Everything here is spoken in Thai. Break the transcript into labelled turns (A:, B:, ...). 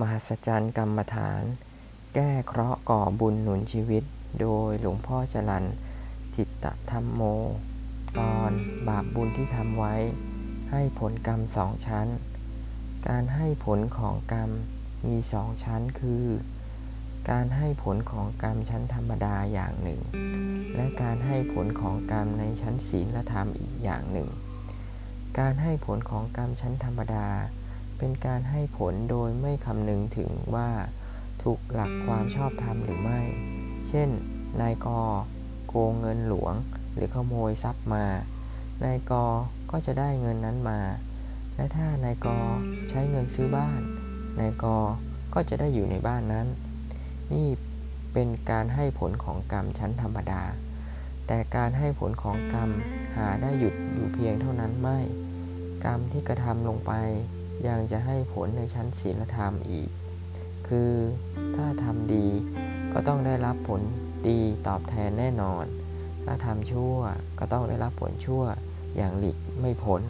A: มหัศจรรย์กรรมฐาน แก้เคราะห์ก่อบุญหนุนชีวิต โดยหลวงพ่อจรันทิตตธรรมโม ตอนบาปบุญที่ทำไว้ ให้ผลกรรมสองชั้น การให้ผลของกรรมมีสองชั้นคือ การให้ผลของกรรมชั้นธรรมดาอย่างหนึ่ง และการให้ผลของกรรมในชั้นศีลธรรมอีกอย่างหนึ่ง การให้ผลของกรรมชั้นธรรมดา เป็นการให้ผลโดยไม่คำนึงถึงว่าถูกหลักความชอบธรรมหรือไม่ เช่น นายกโกงเงินหลวง หรือขโมยทรัพย์มา นายกก็จะได้เงินนั้นมา และถ้านายกใช้เงินซื้อบ้าน นายกก็จะได้อยู่ในบ้านนั้น นี่เป็นการให้ผลของกรรมชั้นธรรมดา แต่การให้ผลของกรรมหาได้หยุดอยู่เพียงเท่านั้นไม่ กรรมที่กระทำลงไป ยังจะให้ผลในชั้นศีลธรรมอีก คือถ้าทำดีก็ต้องได้รับผลดีตอบแทนแน่นอน ถ้าทำชั่วก็ต้องได้รับผลชั่วอย่างหลีกไม่พ้น